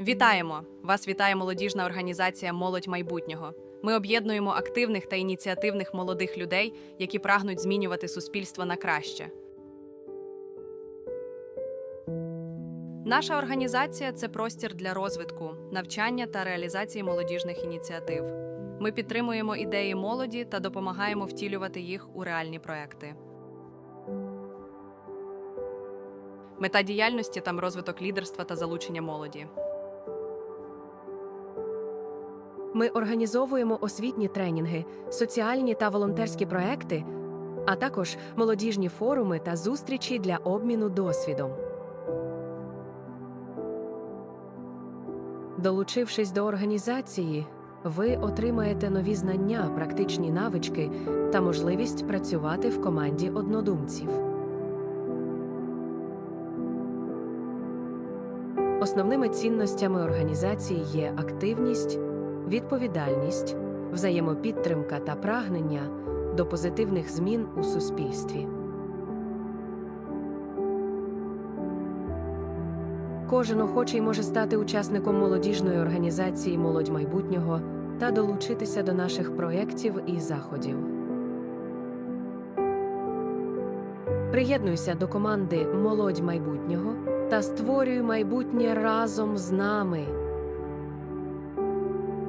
Вітаємо! Вас вітає молодіжна організація Молодь майбутнього. Ми об'єднуємо активних та ініціативних молодих людей, які прагнуть змінювати суспільство на краще. Наша організація це простір для розвитку, навчання та реалізації молодіжних ініціатив. Ми підтримуємо ідеї молоді та допомагаємо втілювати їх у реальні проекти. Мета діяльності там розвиток лідерства та залучення молоді. Ми організовуємо освітні тренінги, соціальні та волонтерські проекти, а також молодіжні форуми та зустрічі для обміну досвідом. Долучившись до організації, ви отримаєте нові знання, практичні навички та можливість працювати в команді однодумців. Основними цінностями організації є активність, відповідальність, взаємопідтримка та прагнення до позитивних змін у суспільстві. Кожен охочий може стати учасником молодіжної організації Молодь майбутнього та долучитися до наших проєктів і заходів. Приєднуйся до команди Молодь майбутнього та створюй майбутнє разом з нами.